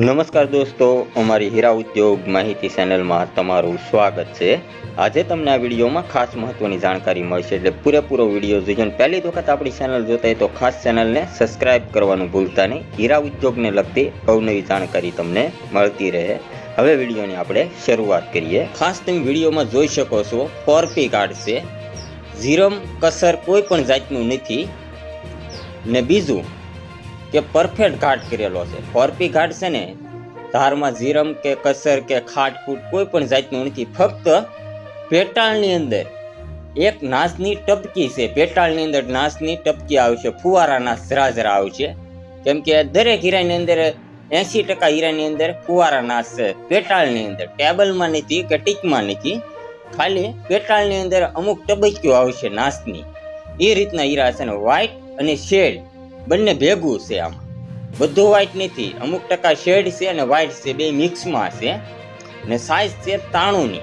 નમસ્કાર દોસ્તો, અમારી હીરા ઉદ્યોગ માહિતી ચેનલમાં તમારું સ્વાગત છે. આજે તમને આ વિડીયોમાં ખાસ મહત્વની જાણકારી મળશે એટલે પૂરેપૂરો વીડિયો અને પહેલી વખત આપણી ચેનલ જોતા તો ખાસ ચેનલને સબસ્ક્રાઇબ કરવાનું ભૂલતા નહીં. હીરા ઉદ્યોગને લગતી અવનવી જાણકારી તમને મળતી રહે. હવે વિડીયોની આપણે શરૂઆત કરીએ. ખાસ તમે વિડીયોમાં જોઈ શકો છો, ફોરપી કાર્ડ છે. ઝીરમ કસર કોઈ પણ જાતનું નથી. ને બીજું કે પરફેક્ટ ઘાટ કરેલો છે. ફોરપી ઘાટ છે ને, ધારમાં જીરમ કે કસર કે ખાટફૂટ કોઈ પણ જાતનું નથી. ફક્ત પેટાળની અંદર એક નાસની ટપકી છે. પેટાળની અંદર નાસની ટપકી આવશે ફુવારા નાસ જરા જરા આવશે. કેમ કે દરેક હીરાની અંદર એંશી ટકા હીરાની અંદર ફુવારા નાસ છે, પેટાળની અંદર. ટેબલમાં નથી કે ટીકમાં નથી. ખાલી પેટાળની અંદર અમુક ટબકીઓ આવશે નાસની. એ રીતના હીરા છે ને વ્હાઈટ અને શેડ બંને ભેગું છે આમાં. બધું વ્હાઇટ નથી. અમુક ટકા શેડ છે અને વ્હાઇટ છે. બે મિક્સમાં છે. ને સાઇઝ છે તાણુંની.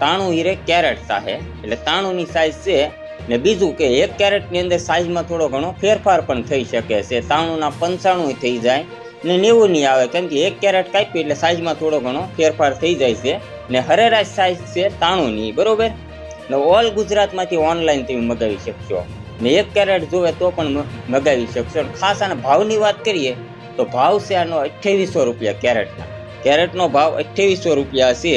તાણું હીરે કેરેટ સાહે એટલે તાણુંની સાઈઝ છે. ને બીજું કે એક કેરેટની અંદર સાઇઝમાં થોડો ઘણો ફેરફાર પણ થઈ શકે છે. તાણુંના પંચાણું થઈ જાય. ને નેવું નહીં આવે. કેમ કે એક કેરેટ કાપી એટલે સાઇઝમાં થોડો ઘણો ફેરફાર થઈ જાય છે. ને હરેરાશ સાઇઝ છે તાણુંની. બરોબર? ને ઓલ ગુજરાતમાંથી ઓનલાઈન તમે મગાવી શકશો. ને એક કેરેટ જોવે તો પણ મગાવી શકશો. ખાસ આના ભાવની વાત કરીએ, તો ભાવ છે આનો અઠ્યાવીસો રૂપિયા કેરેટના. કેરેટનો ભાવ અઠ્યાવીસો રૂપિયા છે.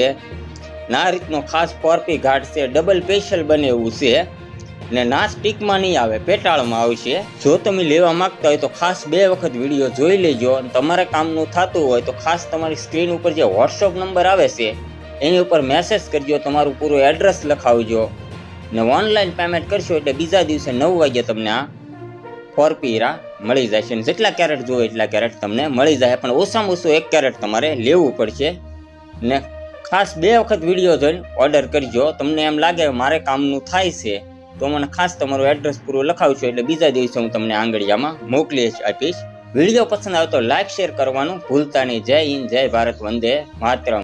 ના રીતનો ખાસ પોરપી ઘાટ છે, ડબલ સ્પેશિયલ બને એવું છે. ને ના સ્ટીકમાં નહીં આવે, પેટાળમાં આવશે. જો તમે લેવા માંગતા હોય તો ખાસ બે વખત વીડિયો જોઈ લેજો. અને તમારે કામનું થતું હોય તો ખાસ તમારી સ્ક્રીન ઉપર જે વોટ્સઅપ નંબર આવે છે, એની ઉપર મેસેજ કરજો, તમારું પૂરું એડ્રેસ લખાવજો. ને ઓનલાઈન પેમેન્ટ કરશો એટલે બીજા દિવસે નવ વાગે તમને આ ફોર પીરા મળી જશે. અને જેટલા કેરેટ જુઓ એટલા કેરેટ તમને મળી જાય. પણ ઓછામાં ઓછું એક કેરેટ તમારે લેવું પડશે. ને ખાસ બે વખત વીડિયો જોઈને ઓર્ડર કરજો. તમને એમ લાગે મારે કામનું થાય છે, તો મને ખાસ તમારું એડ્રેસ પૂરું લખાવશો એટલે બીજા દિવસે હું તમને આંગળીયામાં મોકલી આપીશ. વીડિયો પસંદ આવે તો લાઇક શેર કરવાનું ભૂલતા નહીં. જય હિન્દ, જય ભારત, વંદે માતરમ.